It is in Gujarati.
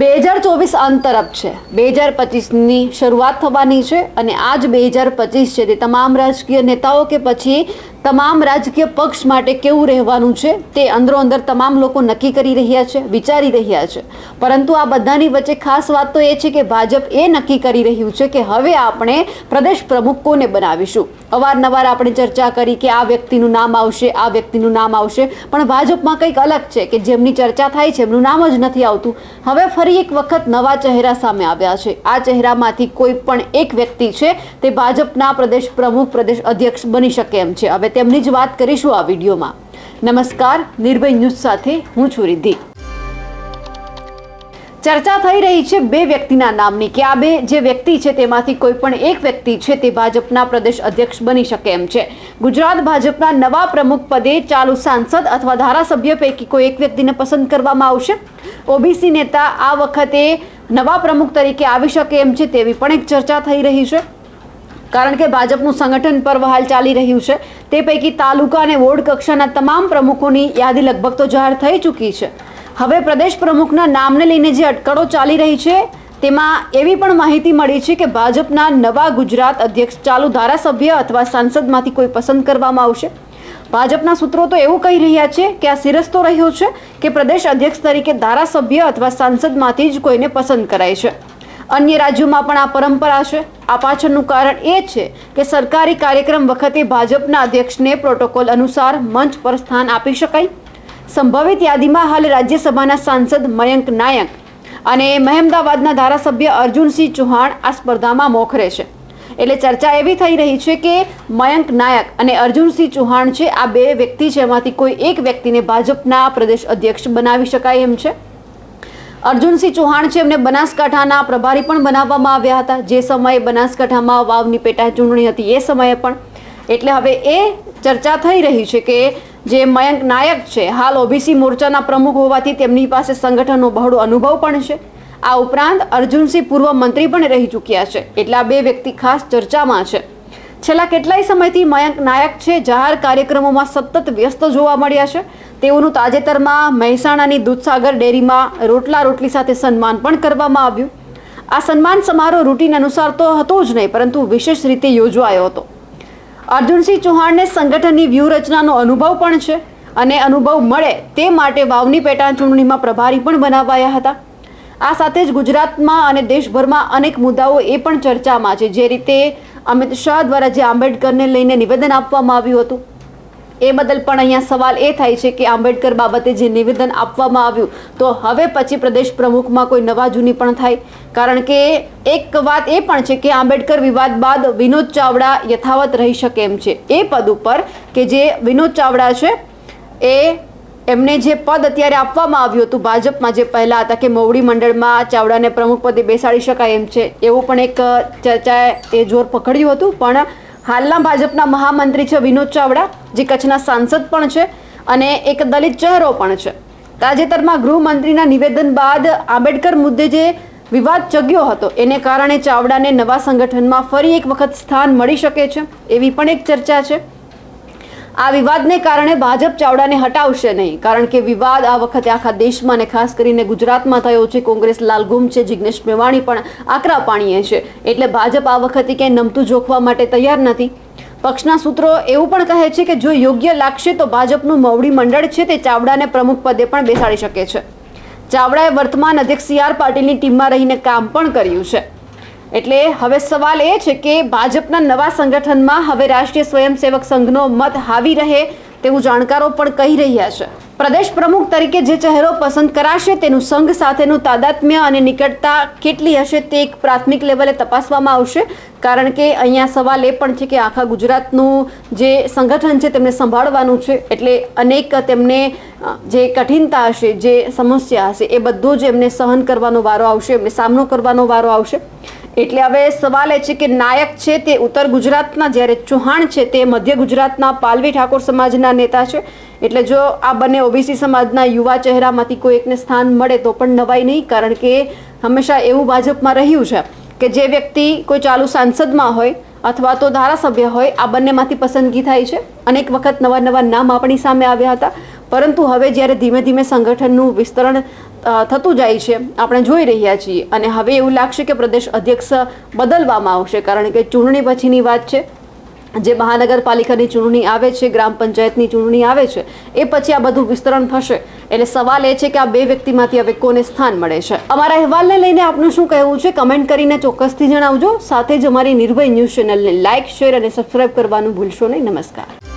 બે હજાર ચોવીસ અંત તરફ છે. બે હજાર પચીસની શરૂઆત થવાની છે અને આજ બે હજાર પચીસ છે તે તમામ રાજકીય નેતાઓ કે પછી તમામ રાજકીય પક્ષ માટે કેવું રહેવાનું છે તે અંદરો અંદર તમામ લોકો નક્કી કરી રહ્યા છે, વિચારી રહ્યા છે. પરંતુ આ બધાની વચ્ચે ખાસ વાત તો એ છે કે ભાજપ એ નક્કી કરી રહ્યું છે કે હવે આપણે પ્રદેશ પ્રમુખ કોને બનાવીશું. અવારનવાર આપણે ચર્ચા કરી કે આ વ્યક્તિનું નામ આવશે, આ વ્યક્તિનું નામ આવશે, પણ ભાજપમાં કંઈક અલગ છે કે જેમની ચર્ચા થાય છે, એમનું નામ જ નથી આવતું. હવે ફરી એક વખત નવા ચહેરા સામે આવ્યા છે. આ ચહેરામાંથી કોઈ પણ એક વ્યક્તિ છે, તે ભાજપના પ્રદેશ પ્રમુખ, પ્રદેશ અધ્યક્ષ બની શકે એમ છે. હવે તેમની જ વાત કરીશું આ વિડીયોમાં. નમસ્કાર, નિર્ભય ન્યૂઝ સાથે હું છું રિદ્ધિ. ચર્ચા થઈ રહી છે બે વ્યક્તિના નામની કે આ બે જે વ્યક્તિ છે તેમાંથી કોઈ પણ એક વ્યક્તિ છે તે ભાજપના પ્રદેશ અધ્યક્ષ બની શકે એમ છે. ગુજરાત ભાજપના નવા પ્રમુખ પદે ચાલુ સાંસદ અથવા ધારાસભ્ય પૈકી કોઈ એક વ્યક્તિને પસંદ કરવામાં આવશે? ઓબીસી નેતા આ વખતે નવા પ્રમુખ તરીકે આવી શકે એમ છે તેવી પણ એક ચર્ચા થઈ રહી છે. કારણ કે ભાજપનું સંગઠન પર્વ હાલ ચાલી રહ્યું છે. તે પૈકી તાલુકા અને વોર્ડ કક્ષાના તમામ પ્રમુખોની યાદી લગભગ તો જાહેર થઈ ચૂકી છે. હવે પ્રદેશ પ્રમુખના નામને લઈને જે અટકળો ચાલી રહી છે, તેમાં એવી પણ માહિતી મળી છે કે ભાજપના નવા ગુજરાત અધ્યક્ષ, ચાલુ ધારાસભ્ય અથવા સાંસદમાંથી કોઈ પસંદ કરવામાં આવશે. ભાજપના સૂત્રો તો એવું કહી રહ્યા છે કે આ સિરસ્તો રહ્યો છે કે પ્રદેશ અધ્યક્ષ તરીકે ધારાસભ્ય અથવા સાંસદમાંથી જ કોઈને પસંદ કરાય છે. અન્ય રાજ્યોમાં પણ આ પરંપરા છે. આ પાછળનું કારણ એ છે કે સરકારી કાર્યક્રમ વખતે ભાજપના અધ્યક્ષને પ્રોટોકોલ અનુસાર મંચ પર સ્થાન આપી શકાય. સંભવિત યાદીમાં હાલ રાજ્યસભાના સાંસદ મયંક નાયક અને મહેમદાવાદના ધારાસભ્ય અર્જુનસિંહ ચૌહાણ આ સ્પર્ધામાં મોખરે છે. એટલે ચર્ચા એવી થઈ રહી છે કે મયંક નાયક અને અર્જુનસિંહ ચૌહાણ છે, આ બે વ્યક્તિ છે, એમાંથી કોઈ એક વ્યક્તિને ભાજપના પ્રદેશ અધ્યક્ષ બનાવી શકાય એમ છે. અર્જુનસિંહ ચૌહાણ છે, એમને બનાસકાંઠાના પ્રભારી પણ બનાવવામાં આવ્યા હતા. જે સમયે બનાસકાંઠામાં વાવની પેટા ચૂંટણી હતી, એ સમયે પણ. એટલે હવે એ ચર્ચા થઈ રહી છે કે જે મયંક નાયક છે, હાલ ઓબીસી મોરચાના પ્રમુખ હોવાથી તેમની પાસે સંગઠનનો બહોળો અનુભવ પણ છે. આ ઉપરાંત અર્જુનસિંહ પૂર્વ મંત્રી પણ રહી ચૂક્યા છે, એટલે બે વ્યક્તિ ખાસ ચર્ચામાં છે. છેલ્લા કેટલાય સમયથી મયંક નાયક છે, જાહેર કાર્યક્રમોમાં સતત વ્યસ્ત જોવા મળ્યા છે. તેઓનું તાજેતરમાં મહેસાણાની દૂધસાગર ડેરીમાં રોટલા રોટલી સાથે સન્માન પણ કરવામાં આવ્યું. આ સન્માન સમારોહ રૂટીન અનુસાર તો હતો જ નહીં, પરંતુ વિશેષ રીતે યોજવાયો હતો. અર્જુનસિંહ ચૌહાણને સંગઠનની વ્યૂહરચનાનો અનુભવ પણ છે અને અનુભવ મળે તે માટે વાવની પેટા ચૂંટણીમાં પ્રભારી પણ બનાવાયા હતા. આ સાથે જ ગુજરાતમાં અને દેશભરમાં અનેક મુદ્દાઓ એ પણ ચર્ચામાં છે, જે રીતે અમિત શાહ દ્વારા જે આંબેડકરને લઈને નિવેદન આપવામાં આવ્યું હતું. એ બદલ પણ અહીંયા સવાલ એ થાય છે કે આંબેડકર બાબતે જે નિવેદન આપવામાં આવ્યું, તો હવે પછી પ્રદેશ પ્રમુખમાં કોઈ નવા જૂની પણ થાય? કારણ કે એક વાત એ પણ છે કે આંબેડકર વિવાદ બાદ વિનોદ ચાવડા યથાવત રહી શકે એમ છે. એ પદ ઉપર કે જે વિનોદ ચાવડા છે, એ એમને જે પદ અત્યારે આપવામાં આવ્યું હતું ભાજપમાં જે પહેલાં હતા કે મોવડી મંડળમાં ચાવડાને પ્રમુખ પદે બેસાડી શકાય એમ છે, એવું પણ એક ચર્ચાએ એ જોર પકડ્યું હતું. પણ હાલના ભાજપના મહામંત્રી છે વિનોદ ચાવડા, જે કચ્છના સાંસદ પણ છે અને એક દલિત ચહેરો પણ છે. તાજેતરમાં ગૃહમંત્રીના નિવેદન બાદ આંબેડકર મુદ્દે જે વિવાદ ચગ્યો હતો, એને કારણે ચાવડાને નવા સંગઠનમાં ફરી એક વખત સ્થાન મળી શકે છે, એવી પણ એક ચર્ચા છે. આ વિવાદને કારણે ભાજપ ચાવડાને હટાવશે નહીં. કારણ કે વિવાદ આ વખતે આખા દેશમાં અને ખાસ કરીને ગુજરાતમાં થયો છે. કોંગ્રેસ લાલગુમ છે, જિગ્નેશ મેવાણી પણ આકરા પાણીએ છે. એટલે ભાજપ આ વખતે ક્યાંય નમતું જોખવા માટે તૈયાર નથી. પક્ષના સૂત્રો એવું પણ કહે છે કે જો યોગ્ય લાગશે તો ભાજપનું મવડી મંડળ છે તે ચાવડાને પ્રમુખ પદે પણ બેસાડી શકે છે. ચાવડાએ વર્તમાન અધ્યક્ષ સી આર પાટીલની ટીમમાં રહીને કામ પણ કર્યું છે. એટલે હવે સવાલ એ છે કે ભાજપના નવા સંગઠનમાં હવે રાષ્ટ્રીય સ્વયંસેવક સંઘનો મત હાવી રહે તેવું જાણકારો પણ કહી રહ્યા છે. પ્રદેશ પ્રમુખ તરીકે જે ચહેરો પસંદ કરાશે તેનું સંઘ સાથેનું તાદાત્મ્ય અને નિકટતા કેટલી હશે તે એક પ્રાથમિક લેવલે તપાસવામાં આવશે. કારણ કે અહીંયા સવાલ એ પણ છે કે આખા ગુજરાતનું જે સંગઠન છે તેમને સંભાળવાનું છે. એટલે અનેક તેમને જે કઠિનતા હશે, જે સમસ્યા હશે, એ બધું જ એમને સહન કરવાનો વારો આવશે, એમને સામનો કરવાનો વારો આવશે. એટલે હવે સવાલ એ છે કે નાયક છે તે ઉત્તર ગુજરાતના, જ્યારે ચૌહાણ છે તે મધ્ય ગુજરાતના, પાલવી ઠાકોર સમાજના નેતા છે. એટલે જો આ બંને ઓબીસી સમાજના યુવા ચહેરામાંથી કોઈ એકને સ્થાન મળે તો પણ નવાઈ નહીં, કારણ કે હંમેશા એવું ભાજપમાં રહ્યું છે કે જે વ્યક્તિ કોઈ ચાલુ સાંસદમાં હોય અથવા તો ધારાસભ્ય હોય, આ બંનેમાંથી પસંદગી થાય છે. અનેક વખત નવા નવા નામ આપણી સામે આવ્યા હતા. પરંતુ હવે જ્યારે ધીમે ધીમે સંગઠનનું વિસ્તરણ થતું જાય છે. આપણે જોઈ રહ્યા છીએ. અને હવે એવું લાગશે કે પ્રદેશ અધ્યક્ષ બદલવામાં આવશે. કારણ કે ચૂંટણી પછીની વાત છે. જે મહાનગરપાલિકાની ચૂંટણી આવે છે, ગ્રામ પંચાયતની ચૂંટણી આવે છે, એ પછી આ બધું વિસ્તરણ થશે. એટલે સવાલ એ છે કે આ બે વ્યક્તિમાંથી હવે કોને સ્થાન મળે છે? અમારા અહેવાલને લઈને આપનું શું કહેવું છે? કમેન્ટ કરીને ચોક્કસથી જણાવજો. સાથે જ અમારી નિર્ભય ન્યૂઝ ચેનલને લાઇક શેર અને સબસ્ક્રાઇબ કરવાનું ભૂલશો નહીં. નમસ્કાર.